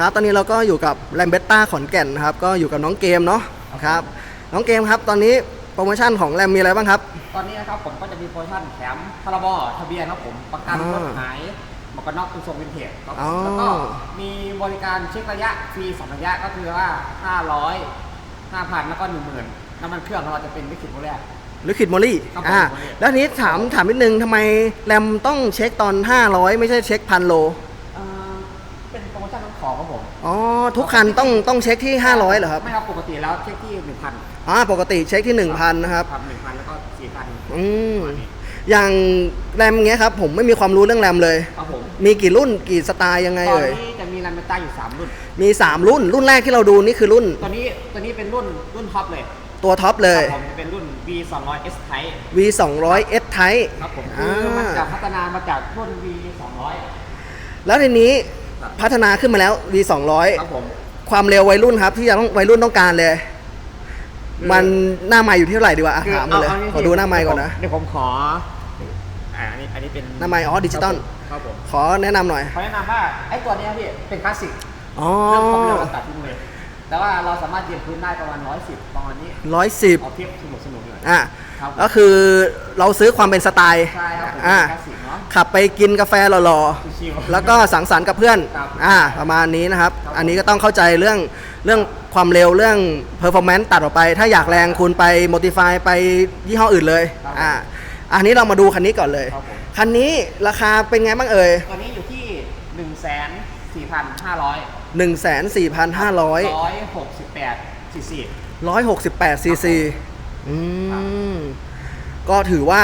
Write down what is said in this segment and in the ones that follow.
ครับตอนนี้เราก็อยู่กับแรมเบตต้าขอนแก่นนะครับก็อยู่กับน้องเกมเนาะครับน้องเกมครับตอนนี้โปรโมชั่นของแรมมีอะไรบ้างครับ ตอนนี้นะครับผมก็จะมีโปรโมชั่นแถมพรบทะเบียนครับผมประกันอ่ารถหายหมวกกันน็อกเป็นทรงวินเทจครับอ๋อ แล้วก็มีบริการเช็คระยะฟรีสองระยะก็คือว่า 500 5,000 แล้วก็ 10,000น้ำมันเครื่องของเราจะเป็นวิกฤตโมเลลิคิดโมลี่ครับอ่าผมแล้วทีนี้ถามถามนิดนึงทำไมแรมต้องเช็คตอน 500 ไม่ใช่เช็คพันโล เอ่อเป็นโปรโมชั่นของข องครับผมอ๋อทุกคันต้องต้องเช็คที่ 500เหรอครับไม่ครับปกติแล้วเช็คที่1,000อ่าปกติเช็คที่ 1,000นะครับครับ1,000แล้วก็4,000อืมอย่างแรมเงี้ยครับผมไม่มีความรู้เรื่องแรมเลย ครับผมมีกี่รุ่นกี่สไตล์ยังไงตอนเอ่ยนี้จะมีรันเมต้าอยู่3รุ่น มี 3 รุ่น รุ่นแรกที่เราดูนี่คือรุ่นตัวนี้ตัวนี้เป็นรุ่นรุ่นท็อปเลยตัวท็อปเลยครับผมจะเป็นรุ่น V 2 0 0 S Type V 2 0 0 S Type ครับผมอ่าคือมันจะพัฒนามาจากรุ่น V แล้วทีนี้ครับ พัฒนาขึ้นมาแล้ว V 2 0 200ครับผม0ความเร็ววัยรุ่นครับ ที่จะต้องวัยรุ่นต้องการเลย มันหน้าใหม่อยู่ที่เท่าไหร่ดีวะอะถามมาเลยออขอดูหน้าใหม่ก่อนนะ เดี๋ยวผมขออ่าอันนี้อันนี้เป็นหน้าไมค์อ๋อดิจิตอล ครับผมขอแนะนำหน่อย เขาแนะนำว่าไอ้ตัวเนี้ยพี่เป็นคลาสสิกอ๋อ เรื่องความเร็วเราตัดทิ้งเลยแต่ว่าเราสามารถยืนพื้นได้ประมาณ110ประมาณนี้ร้อยสิบเอาเทียบสนุกสนุกๆเลยอะ ครับก็คือเราซื้อความเป็นสไตล์ ใช่ครับผมอะ เป็นคลาสสิกเนาะ ขับไปกินกาแฟหล่อชิวๆๆแล้วก็สังสรรค์กับเพื่อนครับอ่า ประมาณนี้นะครับครับ อันนี้ก็ต้องเข้าใจเรื่องเรื่องความเร็วเรื่อง performance ตัดออกไป ถ้าอยากแรงคุณไป modify ไปยี่ห้ออื่นเลยครับอ่า อันนี้เรามาดูคันนี้ก่อนเลยครับผมคันนี้ราคาเป็นไงบ้างเอ่ย ตัวนี้อยู่ที่1 4 5 0 0 1,4,500 168ซีซี168ซีซีอืม ก็ถือว่า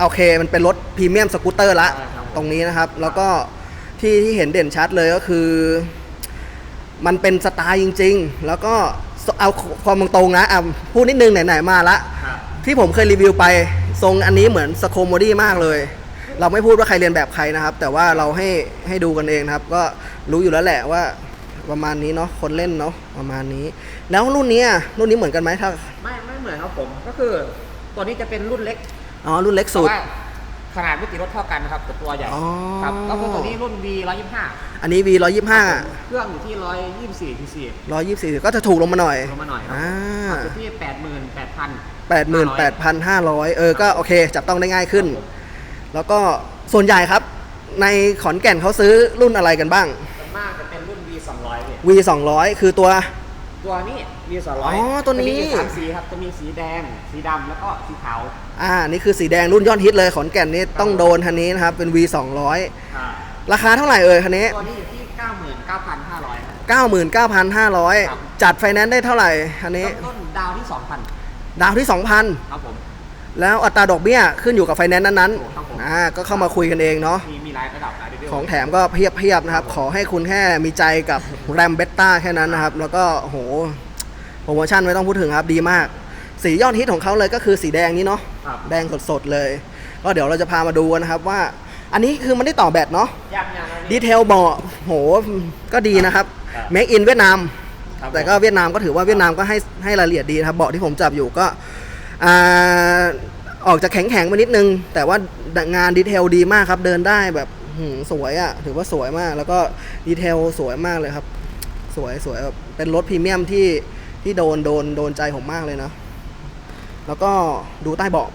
โอเคมันเป็นรถพรีเมียมสกูตเตอร์ละใช่ครับ ตรงนี้นะครับ แล้วก็ที่ที่เห็นเด่นชัดเลยก็คือ มันเป็นสไตล์จริง ๆ แล้วก็เอาความตรงๆนะอะพูดนิดนึงไหนๆมาละ ครับที่ผมเคยรีวิวไปทรงอันนี้เหมือนสโคโมดี้มากเลย เราไม่พูดว่าใครเรียนแบบใครนะครับ แต่ว่าเราให้ให้ดูกันเองนะครับ ก็รู้อยู่แล้วแหละว่าประมาณนี้เนาะคนเล่นเนาะประมาณนี้ แล้วรุ่นนี้อะรุ่นนี้เหมือนกันไหมถ้า ไม่ไม่เหมือนครับผมก็คือตัวนี้จะเป็นรุ่นเล็ก อ๋อ รุ่นเล็กแต่สุดว่าขนาดไม่ติดรถเท่ากันนะครับแต่ตัวใหญ่อ๋อ ครับก็คือตัวนี้รุ่น V 125อันนี้ V 125เครื่องอยู่ที่124 cc 124ก็จะถูกลงมาหน่อยลงมาหน่อยครับอ่าขับอยู่ที่ 88,000 88,500เออ ก็โอเค จับต้องได้ง่ายขึ้น แล้วก็ส่วนใหญ่ครับ ในขอนแก่นเขาซื้อรุ่นอะไรกันบ้าง ส่วนมากจะเป็นรุ่น V 200เนี่ย V 200คือตัว ตัวนี้ V 200อ๋อตัวนี้ จะมีอยู่สามสีครับจะมีสีแดง สีดำแล้วก็สีขาวอ่า นี่คือสีแดงรุ่นยอดฮิตเลยขอนแก่นนี่ต้องโดนคันนี้นะครับ เป็น V 200ราคาเท่าไหร่เอ่ยคันนี้ ตัวนี้อยู่ที่99,500ครับ99,500 จัดไฟแนนซ์ได้เท่าไหร่คันนี้ เริ่มต้นดาวที่2,000ดาวที่ครับผม2,000 แล้วอัตราดอกเบี้ยขึ้นอยู่กับไฟแนนซ์นั้นครับผม ๆอ่าก็เข้ามาคุยกันเองเนาะ มีมีหลายระดับหลายเลเวลของแถมก็เพียบเพียบๆนะครับ ขอให้คุณแค่มีใจกับแรมเบตต้าแค่นั้นนะครับ แล้วก็โอ้โหโปรโมชั่นไม่ต้องพูดถึงครับดีมาก สียอดฮิตของเขาเลยก็คือสีแดงนี้เนาะครับแดงสดๆเลย ก็เดี๋ยวเราจะพามาดูนะครับว่า อันนี้คือมันได้ต่อแบตเนาะยากยังอันดีนี้เทลเบาะโหก็ดีนะครับครับ Make in เวียดนาม ครับแต่ก็เวียดนามก็ถือว่าเวียดนามก็ให้ให้รายละเอียดดีนะครับเบาะที่ผมจับอยู่ก็ อ่าออกจะแข็งแข็งๆไปนิดนึง แต่ว่างานดีเทลดีมากครับ เดินได้แบบหืมสวยอะ่ะ ถือว่าสวยมาก แล้วก็ดีเทลสวยมากเลยครับ สวยสวยแบบเป็นรถพรีเมียมที่ที่โดนโดนโดนใจผมมากเลยเนาะแล้วก็ดูใต้เบาะ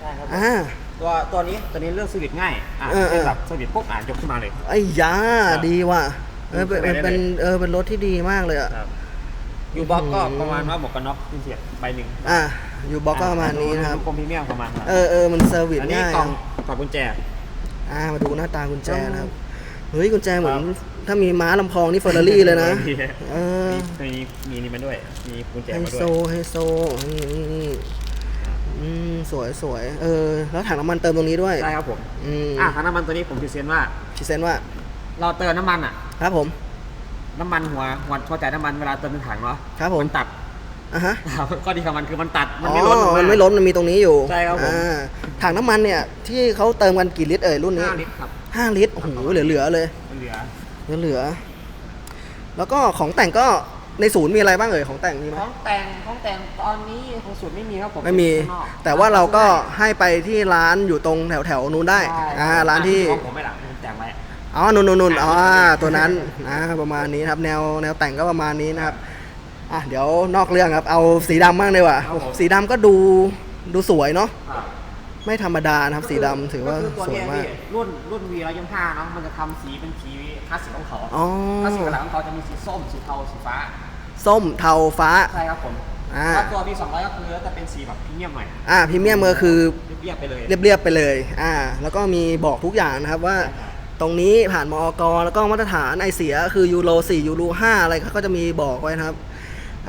ใช่ครับผมอ่าตัวตัวนี้ตัวนี้เลือกสวิตช์ง่าย อะเออเออเป็นแบบสวิตช์ปุ๊บอ่านยกขึ้นมาเลยไอ้ยาครับดีว่ะเออเป็นดูสบายได้เป็นเลยเออเป็นรถที่ดีมากเลยอะครับ ยูบ็อกก็อืมประมาณว่าหมวกกันน็อกเป็นเสียบใบหนึ่งอะอยู่บล็อกก็ประมาณนี้นะครับดูคอมพรีเมียมประมาณนั้นเออเออมันเซอร์วิสอันนี้ง่ายกล่องอะกล่องกุญแจอ่ามาดูหน้าตากุญแจครับนะครับเฮ้ยกุญแจเหมือนครับถ้ามีม้าลำพองนี่เฟอร์รารี่เลยนะเออมีมีนี่มาด้วย มีกุญแจไฮมาด้โซวยไฮโซนี่นี่นี่อืมสวยสวยเออ แล้วถังน้ำมันเติมตรงนี้ด้วยใช่ครับผม อืมอะถังน้ำมันตัวนี้ผมพิเศษว่าพิเศษว่า เราเติมน้ำมันอะ ครับผม น้ำมันหัวหัวหัวจ่ายน้ำมันเวลาเติมในถังเนาะครับผมมันตัดอะฮะข้อดีของมันคือมันตัดมันอ๋ไม่ล้นอออกมันมาไม่ล้นมันมีตรงนี้อยู่ใช่ครับผม อ่าถังน้ำมันเนี่ยที่เขาเติมกันกี่ลิตรเอ่ยรุ่นนี้ห้าลิตรครับห้าลิตรโอ้โหเหลือๆเลย เหลือเหลือๆแล้วก็ของแต่งก็ในศูนย์มีอะไรบ้างเอ่ยของแต่งมีไหมของแต่งของแต่งตอนนี้ของสูตรไม่มีครับผมไม่มีข้งนอกแต่ว่าเราก็ให้ไปที่ร้านอยู่ตรงแถวแถวๆนู้นได้ใช่อ่าร้านที่ ของผมไม่หลักผมแต่งไว้ อ๋อนุ่นนุ่นนุ่นอ๋อตัวนั้นนะประมาณนี้นะครับแนวแนวแต่งก็ประมาณนี้นะครับอะเดี๋ยวนอกเรื่องครับ เอาสีดำบ้างดีกว่าสีดำก็ดูดูสวยเนาะครับไม่ธรรมดานะครับสีดำถือว่าก็คืสวยตัมากเนี้พี่รุ่นรุ่น V ร้อยยี่ห้าเนาะมันจะทำสีเป็นสีคลาสสิกของเขาอ๋อคลาสสิกหลังของเขาจะมีสีส้มสีเทาสีฟ้า ส้มเทาฟ้าใช่ครับผมอ่าแล้วตัว V สองร้อยก็คือจะเป็นสีแบบพรีเมียมหน่อยอ่าพรีเมียมก็คือเรียบๆไปเลยเรียบๆไปเลยอ่าแล้วก็มีบอกทุกอย่างนะครับว่าใช่ครับ ตรงนี้ผ่านมอกแล้วก็มาตรฐานไอเสียคือยูโร4ยูโร5อะไรเขาก็จะมีบอกไว้นะครับ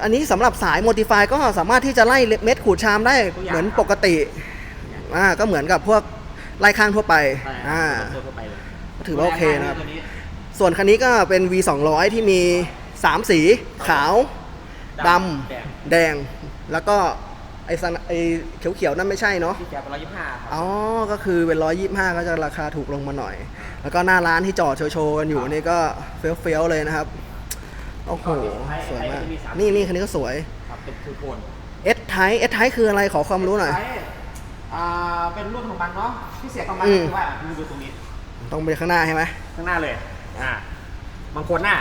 อันนี้สำหรับสาย Modify ก็สามารถที่จะไล่เม็ดขูดชามได้เหมือนปกติอ่าก็เหมือนกับพวกไล่ข้างทั่วไปใช่อ่าตัวทั่วไปเลยถือว่าโอเคนะครับตัวนี้ส่วนคันนี้ก็เป็น V 2 0 0ที่มี 3 สีขาวดำแดงแดงแล้วก็ ไอ้สันไอ้เขียวๆนั่นไม่ใช่เนาะ ที่แกเป็นร้อยยี่ห้าครับ อ๋อ ก็คือเป็น 125 ก็จะราคาถูกลงมาหน่อย แล้วก็หน้าร้านที่จอดโชว์ๆกันอยู่นี่ก็เฟี้ยวๆเลยนะครับ โอ้โห สวยมาก นี่นี่คันนี้ก็สวย ครับเป็นทูโทน S Type S Type คืออะไรขอความรู้หน่อย ใช้อ่าเป็นรุ่นของมันเนาะพิเศษของมันอืม คือว่ามึงดูตรงนี้ ต้องไปข้างหน้าใช่ไหม ข้างหน้าเลย อ่าบางคนหน้า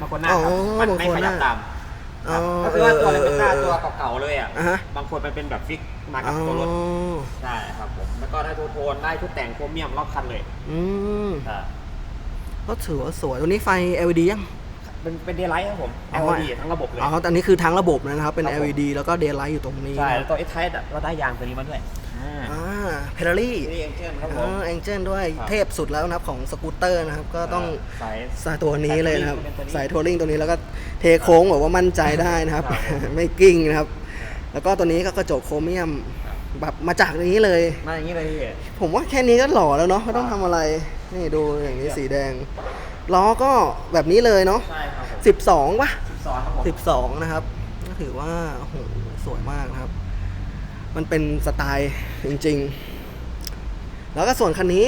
บางคนหน้าอ๋อครับมันไม่บางคนขหยัน้าบตาม อ๋อก็คือว่าตัวเลนเออเตอร์เออตัวเก่าๆเลยอะ อ่าฮะ บางคนมันเป็นแบบฟิกมากัอ๋บอตัวรถใช่ครับผม แล้วก็ได้ทูโทนได้ชุดแต่งโครเมียมรอบคันเลยอืมอ่าก็ถือว่าสวยตัวนี้ไฟ LED ยัง เป็นเป็นเดย์ไลท์ครับผม อ๋อ LED ทั้งระบบเลย อ๋ออันนี้คือทั้งระบบนะครับ เป็น ครับผม LED แล้วก็ Daylight อยู่ตรงนี้ใช่ แล้วตัวเอสไทเราได้ยางตัวนี้มาด้วยอ่าอ่า เพลารี่นี่เองเช่นครับผมอ่าเอ็งเจนด้วยครับเทพสุดแล้วนะครับของสกูตเตอร์นะครับ ก็ต้องสายสายตัวนี้เลยนะครับ สายสายทัวริงทัวริงตัวนี้แล้วก็เทโค้งบอกว่ามั่นใจได้นะครับ ครับผมไม่กิ้งนะครับ แล้วก็ตัวนี้ก็กระจกโครเมียมแบบมาจากนี้เลย มาอย่างนี้เลยพี่ ผมว่าแค่นี้ก็หล่อแล้วเนาะไม่ต้องทำอะไร นี่ดูอย่างนี้สีแดงล้อก็แบบนี้เลยเนาะใช่ครับผม12ป่ะ สิบสองครับผม 12 นะครับก็ถือว่าโอ้โหสวยมากนะครับ มันเป็นสไตล์จริง ๆ แล้วก็ส่วนคันนี้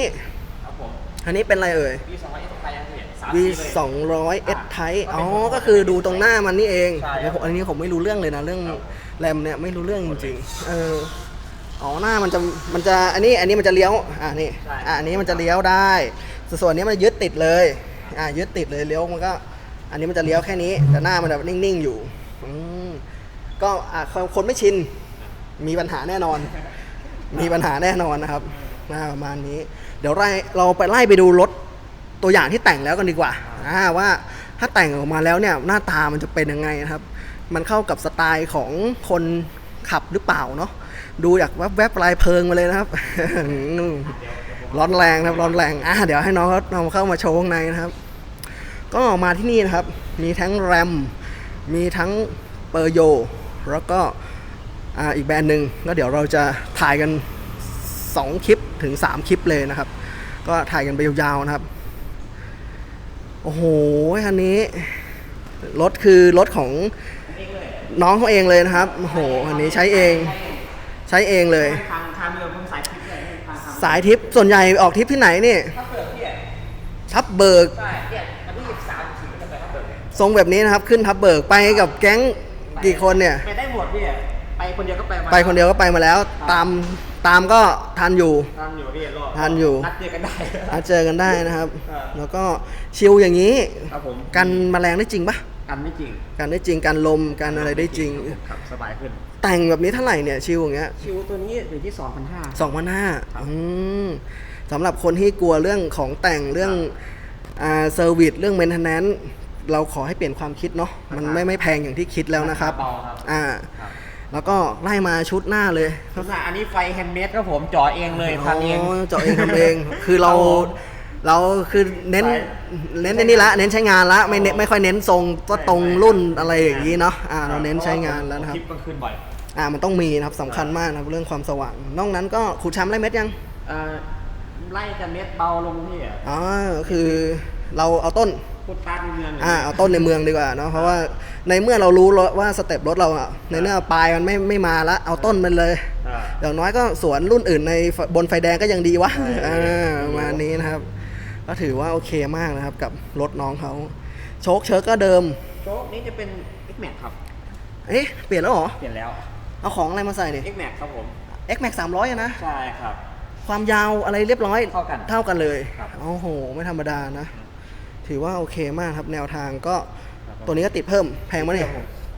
ครับผมคันนี้เป็นอะไรเอ่ย วีสองร้อยเอสไทยังพี่สาม V สีเลย 200 S Type อ่าอ๋อ ก็คือดูตรงหน้ามันนี่เองใช่ครับผมอันนี้ผมไม่รู้เรื่องเลยนะ เรื่องครับแรมเนี่ยไม่รู้เรื่องจริงๆเออ อ๋อ หน้ามันจะ มันจะ อันนี้ อันนี้มันจะเลี้ยว อ่านี่ใช่อ่าอันนี้มันจะเลี้ยวได้ ส่วนส่วนนี้มันยึดติดเลย อ่า ยึดติดเลย เลี้ยวมันก็ อันนี้มันจะเลี้ยวแค่นี้ แต่หน้ามันแบบนิ่งๆอยู่ อืม ก็อ่าคนคนไม่ชิน มีปัญหาแน่นอน มีปัญหาแน่นอนนะครับประมาณนี้ เดี๋ยวไล่เราไปไล่ไปดูรถตัวอย่างที่แต่งแล้วกันดีกว่าว่าถ้าแต่งออกมาแล้วเนี่ยหน้าตามันจะเป็นยังไงนะครับ มันเข้ากับสไตล์ของคนขับหรือเปล่าเนาะดูอยากแวบๆลายเพลิงมาเลยนะครับร้อนแรงนะครับร้อนแรงอะเดี๋ยวให้น้องเขาเอาเข้ามาโชว์ข้างในนะครับ ก็มาที่นี่นะครับ มีทั้งแรมมีทั้งเปอร์โย แล้วก็ อ่าอีกแบรนด์หนึ่งก็เดี๋ยวเราจะถ่ายกัน 2 คลิปถึง 3 คลิปเลยนะครับ ก็ถ่ายกันไปยาวๆนะครับ โอ้โหคันนี้ รถคือรถของน้องเขาเองเลยนะครับ โอ้โหคันนี้ใช้เอง ใช้เองเลยทางทางเรือผมสายทริปเลยทางทางสายทริปส่วนใหญ่ออกทริปที่ไหนนี่ถ้าเปิดพี่อะทับเบิกใช่เนี่ยวันที่ยี่สิบสามสี่ก็ไปถ้าเปิดทรงแบบนี้นะครับ ขึ้นทับเบิกไปกับแก๊งกี่คนเนี่ย ไปได้หมดพี่อะ ไปคนเดียวก็ไปมาไปคนเดียวก็ไปมาแล้ว ตามตามก็ทันอยู่ ทันอยู่พี่รอทันอยู่ นัดเจอกันได้อาเจอกันได้นะครับครับแล้วก็ชิลอย่างนี้ครับผมกันแมลงได้จริงปะกันไม่จริงกันได้จริงกันลมกันอะไรได้จริง ครับสบายขึ้น แต่งแบบนี้เท่าไหร่เนี่ยชิลอย่างเงี้ยชิวตัวนี้อยู่ที่สองพันห้าสองพันห้าสำหรับคนที่กลัวเรื่องของแต่งเรื่องอ่าเซอร์วิสเรื่องเมนเทนแนนซ์เราขอให้เปลี่ยนความคิดเนาะมันไม่ไม่แพงอย่างที่คิดแล้วนะครับเบาครับ อ่า ครับ แล้วก็ไล่มาชุดหน้าเลยลักษณะอันนี้ไฟแฮนด์เมดครับผมจ่อเองเลยทำเองเจาะเองทำเอง คือเราครับผมเราคือเน้นใช่เน้นในนี่ละเน้นใช้งานละไม่เน้นไม่ค่อยเน้นทรงว่าตรงรุ่นอะไรอย่างนี้เนาะอ่าเราเน้นใช้งานแล้วนะครับคลิปก็ขึ้นบ่อยอ่ามันต้องมีนะครับสำคัญมากนะครับเรื่องความสว่างนอกนั้นก็ขูดช้ำไล่เม็ดยังเอ่อไล่จะเม็ดเบาลงพี่อะอ๋อคือเราเอาต้น พูดตาในเมืองอ่าเอาต้นในเมืองดีกว่าเนาะเพราะว่าในเมื่อเรารู้รถว่าสเต็ปรถเราอะในเนื้อปลายมันไม่ไม่มาละเอาต้นมันเลยอ่าอย่างน้อยก็สวนรุ่นอื่นในไฟบนไฟแดงก็ยังดีวะใช่อ่าประมาณนี้นะครับ ก็ถือว่าโอเคมากนะครับกับรถน้องเขาโชคเชิร์กก็เดิมโจ๊กนี้จะเป็น X Max ครับเอ๊ะเปลี่ยนแล้วเหรอเปลี่ยนแล้วเอาของอะไรมาใส่เนี่ย X Max ครับผม X Max 300อะนะใช่ครับความยาวอะไรเรียบร้อย เท่ากันเท่ากันเลยครับโอ้โห ไม่ธรรมดานะ ถือว่าโอเคมากครับแนวทางก็ครับผมตัวนี้ก็ติดเพิ่มแพงไหมเนี่ย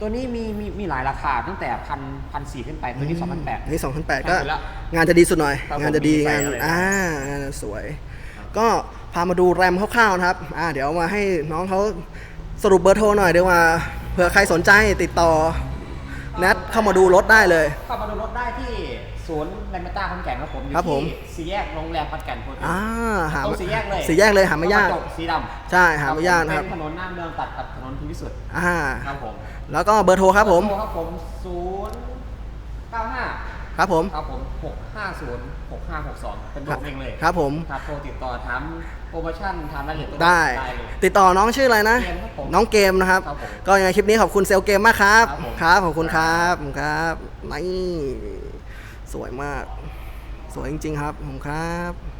ตัวนี้มีมีมีหลายราคาตั้งแต่พันพันสี่ขึ้นไปตัวนี้สองพันแปดนี่สองพันแปดก็แพงสุดละงานจะดีสุดหน่อยครับงานจะดีผมมีไฟงานอะไรอ่างานจะสวย ก็พามาดูแรมคร่าวๆนะครับอ่าเดี๋ยวมาให้น้องเขาสรุปเบอร์โทรหน่อยเดี๋ยวว่าเผื่อใครสนใจติดต่อแนทเข้ามาดูรถได้เลย เข้ามาดูรถได้ที่ ศูนย์แรมเมต้าคอนแก่นครับผมอยู่ครับผม ที่สี่แยกโรงแรมคอนแก่นโพธิ์อ่าหาตรงสี่แยกเลยสี่แยกเลยหาไม่ยาก กระจสีดำใช่หาไม่ยากนะครับ เป็นถนนหน้าเมืองตัดกับถนนพิวิสุทธิ์อ่า ครับผมแล้วก็เบอร์โทรครับผม โทรครับผมศูนย์เก้าห้าครับผม ครับผมหกห้าศูนย์หกห้าหกสองเป็นเบอร์ผมเองเลยครับผม ครับโทรติดต่อถามโปรโมชั่นถามรายละเอียดตัวได้เลย ติดต่อน้องชื่ออะไรนะ เกมครับผมน้องเกมนะครับ ครับผมก็ยังไงคลิปนี้ขอบคุณเซลลเกมมากครับ ครับผม ครับ ขอบคุณครับขอบคุณครับนี่ สวยมาก สวยจริง ๆ ครับขอบคุณครับ